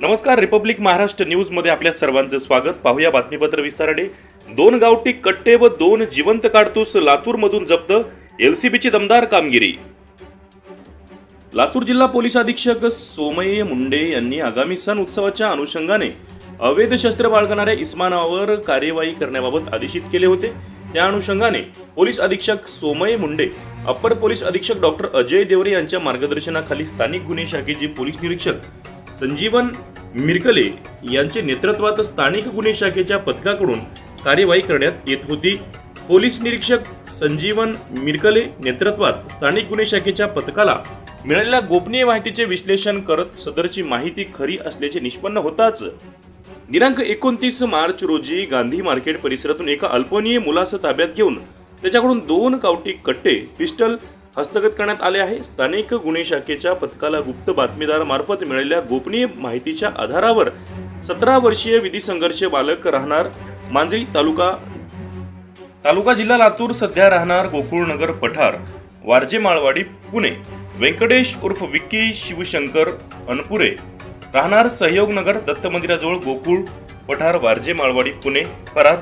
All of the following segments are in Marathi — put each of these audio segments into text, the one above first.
नमस्कार रिपब्लिक महाराष्ट्र न्यूजमध्ये आपल्या सर्वांचं स्वागत. पाहूया बातमीपत्र विस्तारणे दोन गावठी कट्टे व दोन जिवंत काडतूस लातूरमधून जप्त एलसीबीची दमदार कामगिरी. लातूर जिल्हा पोलीस अधीक्षक सोमय्य मुंडे यांनी आगामी सण उत्सवाच्या अनुषंगाने अवैध शस्त्र बाळगणाऱ्या इस्मानावर कार्यवाही करण्याबाबत आदेशित केले होते. त्या अनुषंगाने पोलीस अधीक्षक सोमय मुंडे अप्पर पोलीस अधीक्षक डॉक्टर अजय देवरे यांच्या मार्गदर्शनाखाली स्थानिक गुन्हे शाखेचे पोलीस निरीक्षक संजीवन मिरकले यांचे नेतृत्वात स्थानिक गुन्हे शाखेच्या पथकाकडून कार्यवाही करण्यात येत होती. पोलीस निरीक्षक संजीवन मिरकले नेतृत्वात स्थानिक गुन्हे शाखेच्या पथकाला मिळालेल्या गोपनीय माहितीचे विश्लेषण करत सदरची माहिती खरी असल्याचे निष्पन्न होताच. दिनांक एकोणतीस मार्च रोजी गांधी मार्केट परिसरातून एका अल्पनीय मुलास ताब्यात घेऊन त्याच्याकडून दोन कावटी कट्टे पिस्टल हस्तगत करण्यात आले आहे. स्थानिक गुन्हे शाखेच्या पथकाला गुप्त बातमीदारामार्फत मिळालेल्या गोपनीय माहितीच्या आधारावर सतरा वर्षीय विधी संघर्ष बालक राहणार मांजरी तालुका तालुका जिल्हा लातूर सध्या राहणार गोकुळनगर पठार वारजे माळवाडी पुणे. व्यंकटेश उर्फ विक्की शिवशंकर अनपुरे राहणार सहयोगनगर दत्त मंदिराजवळ गोकुळ पठार वारजे माळवाडी पुणे फरार.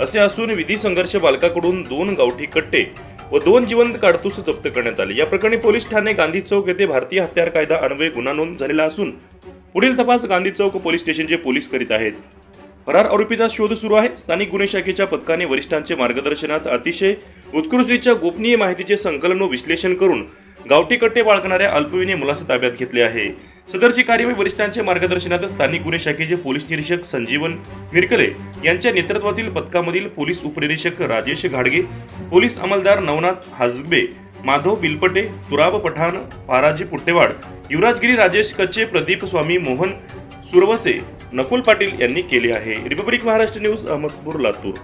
असे असून विधी संघर्ष बालकाकडून दोन गावठी कट्टे व दोन जिवंत काडतूस जप्त करण्यात आले. या प्रकरणी पोलीस ठाणे गांधी चौक येथे भारतीय हत्यार कायदा अन्वये गुन्हा नोंद झालेला असून पुढील तपास गांधी चौक पोलीस स्टेशनचे पोलीस करीत आहेत. फरार आरोपीचा शोध सुरू आहे. स्थानिक गुन्हे शाखेच्या पथकाने वरिष्ठांचे मार्गदर्शनात अतिशय उत्कृष्टरीत्या गोपनीय माहितीचे संकलन व विश्लेषण करून गावठी कट्टे बाळगणाऱ्या अल्पविने मुलास ताब्यात घेतले आहे. सदरची कार्यवाही वरिष्ठांच्या मार्गदर्शनात स्थानिक गुन्हे शाखेचे पोलीस निरीक्षक संजीवन मिरकले यांच्या नेतृत्वातील पथकामधील पोलीस उपनिरीक्षक राजेश घाडगे पोलीस अंमलदार नवनाथ हाजबे माधव बिलपटे तुराब पठाण पाराजी पुट्टेवाड युवराजगिरी राजेश कच्चे प्रदीप स्वामी मोहन सुरवसे नकुल पाटील यांनी केले आहे. Republic Maharashtra news Ahmedpur Latur.